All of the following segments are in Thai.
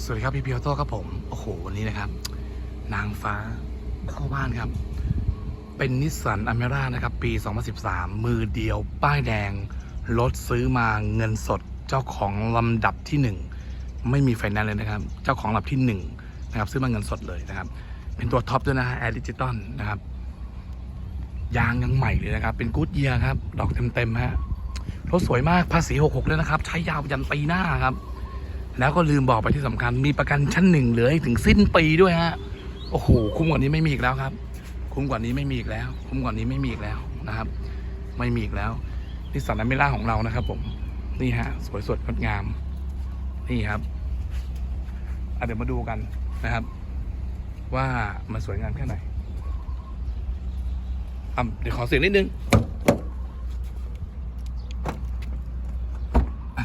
สวัสดีครับพี่เพียวโต้ครับผม โอ้โห วันนี้นะครับ นางฟ้าเข้าบ้านครับ เป็นนิสสันอเมร่านะครับ ปี 2013 มือเดียว ป้ายแดง รถซื้อมาเงินสด เจ้าของลำดับที่หนึ่งไม่มีไฟแนนซ์เลยนะครับ เจ้าของลำดับที่หนึ่งนะครับ ซื้อมาเงินสดเลยนะครับ เป็นตัวท็อปด้วยนะฮะแอร์ดิจิตอลนะครับ ยางยังใหม่เลยนะครับ เป็นกู๊ดเยียร์ครับ ดอกเต็มๆฮะ รถสวยมาก ภาษี 66เลยนะครับ ใช้ยาวยันปีหน้าครับ แล้วก็ลืมบอกไปที่สำคัญ มีประกันชั้นหนึ่งเหลือถึงสิ้นปีด้วยฮะโอ้โหคุ้มกว่านี้ไม่มีอีกแล้วครับ คุ้มกว่านี้ไม่มีอีกแล้ว คุ้มกว่านี้ไม่มีอีกแล้วนะครับ ไม่มีอีกแล้วนิสสันอเมร่าของเรานะครับ ผมนี่ฮะ สวยสดงดงาม นี่ครับเดี๋ยวมาดูกันนะครับ ว่ามันสวยงามแค่ไหนอะเดี๋ยวขอเสียงนิดนึง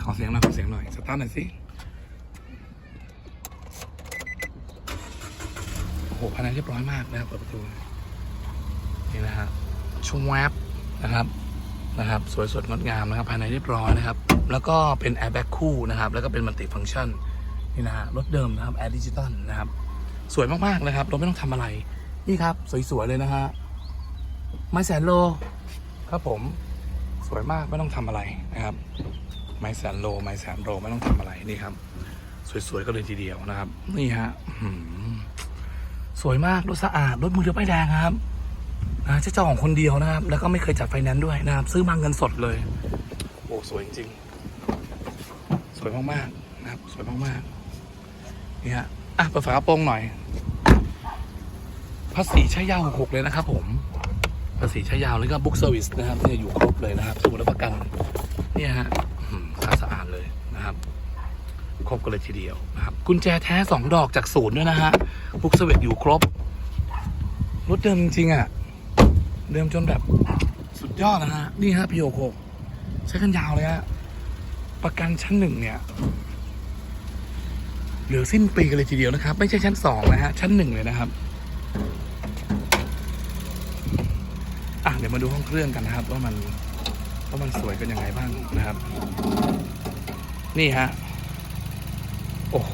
ขอเสียงหน่อยขอเสียงหน่อยสตาร์ทหน่อยสิ โอ้โหภายในเรียบร้อยมากนะครับเปิดประตูนี่นะฮะช่วงแวบนะครับนะครับ สวยสดงดงามนะครับ ภายในเรียบร้อยนะครับ แล้วก็เป็นแอร์แบ็กคู่นะครับ แล้วก็เป็นมัลติฟังก์ชันนี่นะฮะรถเดิมนะครับแอร์ดิจิตอลนะครับ สวยมากๆนะครับเราไม่ต้องทำอะไร นี่ครับ สวยๆเลยนะฮะไม้แสนโลครับผมสวยมากไม่ต้องทำอะไรนะครับ ไม้แสนโลไม้แสนโลไม่ต้องทำอะไรนี่ครับ สวยๆก็เลยทีเดียวนะครับ นี่ฮะอื สวยมาก รถสะอาด รถมือเดียวป้ายแดงครับนะเจ้าของคนเดียวนะครับ แล้วก็ไม่เคยจัดไฟแนนซ์ด้วยนะครับ ซื้อมาเงินสดเลย โอ้สวยจริงๆ สวยมากๆนะครับ สวยมากๆนี่ฮะอะเปิดฝากระโปรงหน่อยภาษีใช้ยาวหกเลยนะครับ ผมภาษีใช้ยาวแล้วก็บุ๊กเซอร์วิสนะครับเนี่ยอยู่ครบเลยนะครับสมุดรับประกัน เนี่ยฮะสะอาดเลยนะครับ ครบกันเลยทีเดียวนะครับกุญแจแท้สองดอกจากศูนย์ด้วยนะฮะบุกสเวตอยู่ครบ รถเดิมจริงๆอะ เดิมจนแบบสุดยอดนะฮะ นี่ฮะพี่โอโคใช้กันยาวเลยฮะ ประกันชั้นหนึ่งเนี่ยเหลือสิ้นปีกันเลยทีเดียวนะครับ ไม่ใช่ชั้นสองนะฮะ ชั้นหนึ่งเลยนะครับอะเดี๋ยวมาดูห้องเครื่องกันนะครับ ว่ามันว่ามันสวยกันยังไงบ้างนะครับ นี่ฮะ โอ้โห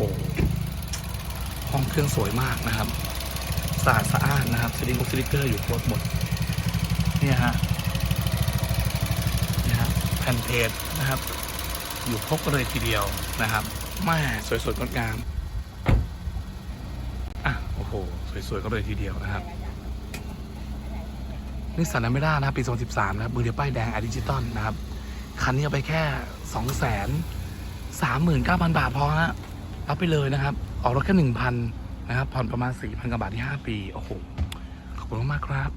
ห้องเครื่องสวยมากนะครับสะอาดสะอานนะครับสลิงบุ๊กสลิกเกอร์อยู่ครบหมดเนี่ยฮะเนี่ยฮะแผ่นเพจนะครับ อยู่ครบกันเลยทีเดียวนะครับแม่สวยสดงดงามอะโอ้โห สวยๆก็เลยทีเดียวนะครับนิสสันอเมร่านะปี 2013 นะครับมือเดียวป้ายแดงอดิจิตอลนะครับ คันนี้เอาไปแค่ 2 39,000 บาทพอฮะ รับไปเลยนะครับ ออกรถแค่หนึ่งพันนะครับ ผ่อนประมาณสี่พันกว่าบาทที่ห้าปี โอ้โห ขอบคุณมากครับ